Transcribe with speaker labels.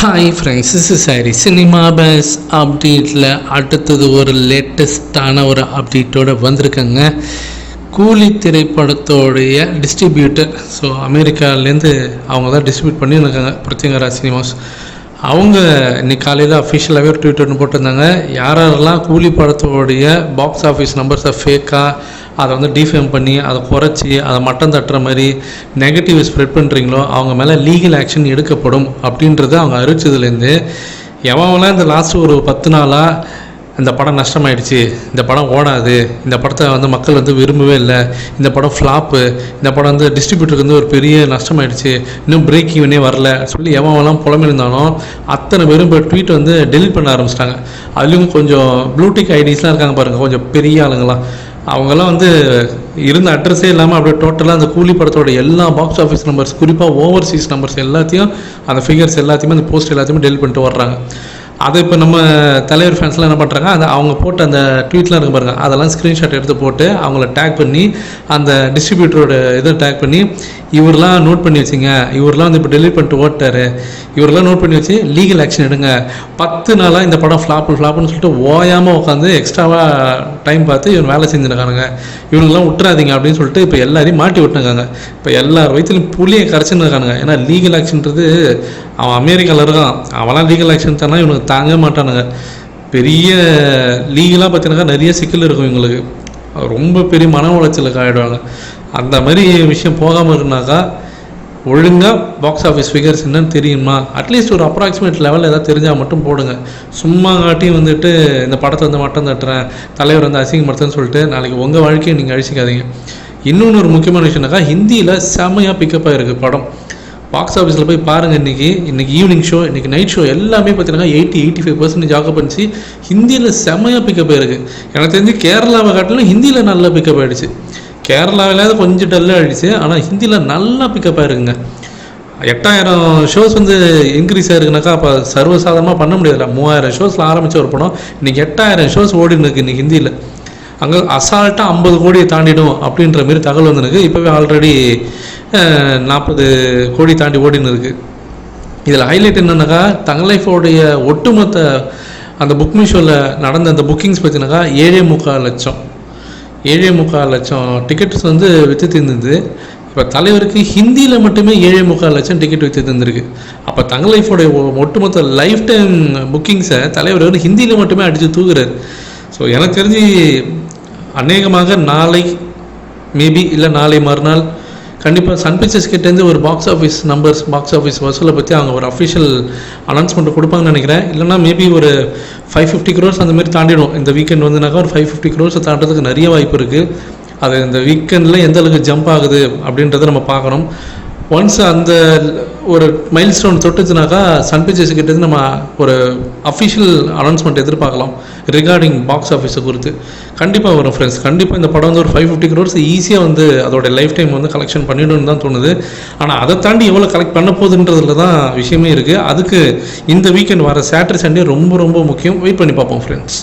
Speaker 1: Hi friends is sorry cinema base அப்டேட்டில் அடுத்தது ஒரு லேட்டஸ்டான ஒரு அப்டேட்டோட வந்திருக்கேங்க. கூலி திரைப்படத்தோடைய டிஸ்ட்ரிபியூட்டர் ஸோ அமெரிக்காலேருந்து அவங்க தான் டிஸ்ட்ரிபியூட் பண்ணியிருக்காங்க பிரத்யங்கரா சினிமாஸ். அவங்க இன்னைக்கு காலையில் அஃபிஷியலாகவே ஒரு ட்விட்டர்னு போட்டிருந்தாங்க. யார் யாரெல்லாம் கூலி படத்தோடைய பாக்ஸ் ஆஃபீஸ் நம்பர்ஸை ஃபேக்காக அதை வந்து டிஃபேம் பண்ணி அதை குறைச்சி அதை மட்டம் தட்டுற மாதிரி நெகட்டிவ் ஸ்ப்ரெட் பண்ணுறீங்களோ அவங்க மேலே லீகல் ஆக்ஷன் எடுக்கப்படும் அப்படின்றத அவங்க அறிவிச்சதுலேருந்து எவன்லாம் இந்த லாஸ்ட் ஒரு பத்து நாளாக இந்த படம் நஷ்டமாயிடுச்சு இந்த படம் ஓடாது இந்த படத்தை வந்து மக்கள் வந்து விரும்பவே இல்லை இந்த படம் ஃப்ளாப்பு இந்த படம் வந்து டிஸ்ட்ரிபியூட்டருக்கு வந்து ஒரு பெரிய நஷ்டமாயிடுச்சு இன்னும் பிரேக் ஈவனே வரல சொல்லி எவன்லாம் புலம்பிருந்தாலும் அத்தனை பேரும் இப்போ ட்வீட் வந்து டெலிட் பண்ண ஆரம்பிச்சிட்டாங்க. அதுலேயும் கொஞ்சம் ப்ளூடிக் ஐடிஸ்லாம் இருக்காங்க பாருங்கள் கொஞ்சம் பெரிய ஆளுங்களாம். அவங்கெல்லாம் வந்து இருந்த அட்ரஸே இல்லாமல் அப்படியே டோட்டலாக அந்த கூலி படத்தோட எல்லா பாக்ஸ் ஆஃபீஸ் நம்பர்ஸ் குறிப்பாக ஓவர்சீஸ் நம்பர்ஸ் எல்லாத்தையும் அந்த ஃபிகர்ஸ் எல்லாத்தையுமே அந்த போஸ்ட் எல்லாத்தையுமே டெலிட் பண்ணிட்டு வர்றாங்க. அதை இப்போ நம்ம தலைவர் ஃபேன்ஸ்லாம் என்ன பண்ணுறாங்க அந்த அவங்க போட்ட அந்த ட்வீட்லாம் இருக்கு பாருங்க. அதெல்லாம் ஸ்க்ரீன்ஷாட் எடுத்து போட்டு அவங்கள டேக் பண்ணி அந்த டிஸ்ட்ரிபியூட்டரோட இதை டேக் பண்ணி இவரெலாம் நோட் பண்ணி வச்சுங்க. இவரெலாம் வந்து இப்போ டெலிட் பண்ணிட்டு ஓட்டாரு. இவரெல்லாம் நோட் பண்ணி வச்சு லீகல் ஆக்ஷன் எடுங்க. பத்து நாளாக இந்த படம் ஃப்ளாப்பு ஃப்ளாப்புன்னு சொல்லிட்டு ஓயாமல் உட்காந்து எக்ஸ்ட்ராவாக டைம் பார்த்து இவன் வேலை செஞ்சுருக்கானுங்க. இவனுங்கெல்லாம் விட்டுறாதீங்க அப்படின்னு சொல்லிட்டு இப்போ எல்லாரையும் மாட்டி விட்டுருக்காங்க இப்போ எல்லார் வயிற்றுலையும் புளியை கரைச்சின்னு இருக்கானுங்க. ஏன்னா லீகல் ஆக்ஷன்றது அவன் அமெரிக்காவில் இருக்கான். அவன்லாம் லீகல் ஆக்ஷன் தானே இவனுக்கு தாங்க மாட்டானுங்க. பெரிய லீகலாக பார்த்தீங்கன்னா நிறைய சிக்கல் இருக்கும் இவங்களுக்கு. ரொம்ப பெரிய மன உளைச்சலுக்கு ஆகிடுவாங்க அந்த மாதிரி விஷயம் போகாமல் இருந்தாக்கா ஒழுங்காக பாக்ஸ் ஆஃபீஸ் ஃபிகர்ஸ் என்னன்னு தெரியுமா? அட்லீஸ்ட் ஒரு அப்ராக்சிமேட் லெவல் ஏதாவது தெரிஞ்சால் மட்டும் போடுங்க. சும்மா காட்டி வந்துட்டு இந்த படத்தை வந்து மட்டம் தட்டுறேன் தலைவர் வந்து அசிங்கப்படுத்துன்னு சொல்லிட்டு நாளைக்கு உங்கள் வாழ்க்கையை நீங்கள் அழிச்சிக்காதீங்க. இன்னொன்று ஒரு முக்கியமான விஷயம்னாக்கா ஹிந்தியில் செமையாக பிக்கப் ஆகிருக்கு படம். பாக்ஸ் ஆஃபீஸில் போய் பாருங்கள் இன்றைக்கி இன்றைக்கி ஈவினிங் ஷோ இன்றைக்கி நைட் ஷோ எல்லாமே பார்த்தீங்கன்னா எயிட்டி எயிட்டி ஃபைவ் பர்சன்டேஜ் ஆக்கப்பட்டுச்சு ஹிந்தியில் செமையாக பிக்கப் ஆயிருக்கு. எனக்கு தெரிஞ்சு கேரளாவை காட்டிலும் ஹிந்தியில் நல்லா பிக்கப் ஆகிடுச்சு கேரளாவிலாவது கொஞ்சம் டல்லாக ஆகிடுச்சு ஆனால் ஹிந்தியில் நல்லா பிக்கப் ஆயிருக்குங்க. எட்டாயிரம் ஷோஸ் வந்து இன்க்ரீஸ் ஆயிருக்குனாக்கா அப்போ சர்வசாதாரணமாக பண்ண முடியாதுல மூவாயிரம் ஷோஸில் ஆரம்பித்த ஒரு படம். இன்றைக்கி எட்டாயிரம் ஷோஸ் ஓடின்னு இன்றைக்கி ஹிந்தியில். அங்கே அசால்ட்டாக ஐம்பது கோடியை தாண்டிடும் அப்படின்ற மாரி தகவல் வந்துருக்கு. இப்போவே ஆல்ரெடி நாற்பது கோடி தாண்டி ஓடின்னு இருக்கு இதில் ஹைலைட் என்னன்னாக்கா தங்கலைஃபோடைய ஒட்டுமொத்த அந்த புக் மீஷோவில் நடந்த அந்த புக்கிங்ஸ் பார்த்தீங்கன்னாக்கா ஏழே முக்கால் லட்சம். ஏழே முக்கால் லட்சம் டிக்கெட்ஸ் வந்து விற்று தீர்ந்தது இப்போ தலைவருக்கு ஹிந்தியில் மட்டுமே ஏழே முக்கால் லட்சம் டிக்கெட் விற்று தந்திருக்கு அப்போ தங்க லைஃபோடைய ஒட்டுமொத்த லைஃப் டைம் புக்கிங்ஸை தலைவர் வந்து ஹிந்தியில் மட்டுமே அடித்து தூக்குறாரு. ஸோ எனக்கு தெரிஞ்சு அநேகமாக நாளை மேபி இல்லை நாளை மறுநாள் கண்டிப்பாக சன் பிக்சர்ஸ் கிட்டேருந்து ஒரு box office numbers box office வசூலை பற்றி அவங்க ஒரு அஃபிஷியல் அனௌன்ஸ்மெண்ட் கொடுப்பாங்கன்னு நினைக்கிறேன். இல்லைனா மேபி ஒரு ஃபைவ் ஃபிஃப்டி க்ரோர்ஸ் அந்த மாதிரி தாண்டிடும். இந்த வீக்கெண்ட் வந்துனாக்கா ஒரு ஃபைவ் ஃபிஃப்டி க்ரோர்ஸை தாண்டதுக்கு நிறைய வாய்ப்பு இருக்குது அது இந்த வீக்கெண்டில் எந்த அளவுக்கு ஜம்ப் ஆகுது அப்படின்றத நம்ம பார்க்கணும். ஒன்ஸ் அந்த ஒரு மைல் ஸ்டோன் தொட்டுச்சுனாக்கா சன்பிச்சர்ஸ் கிட்டேருந்து நம்ம ஒரு அஃபிஷியல் அனௌன்ஸ்மெண்ட் எதிர்பார்க்கலாம் ரிகார்டிங் பாக்ஸ் ஆஃபீஸை குறித்து. கண்டிப்பாக வரும் ஃப்ரெண்ட்ஸ் கண்டிப்பாக இந்த படம் வந்து ஒரு ஃபைவ் ஃபிஃப்டி க்ரோர்ஸ் ஈஸியாக வந்து அதோட லைஃப் டைம் வந்து கலெக்ஷன் பண்ணிடணும்னு தான் தோணுது. ஆனால் அதை தாண்டி எவ்வளோ கலெக்ட் பண்ண போகுதுன்றதுல தான் விஷயமே இருக்குது அதுக்கு இந்த வீக்கெண்ட் வர சாட்டர்டே சண்டே ரொம்ப ரொம்ப முக்கியம். வெயிட் பண்ணி பார்ப்போம் ஃப்ரெண்ட்ஸ்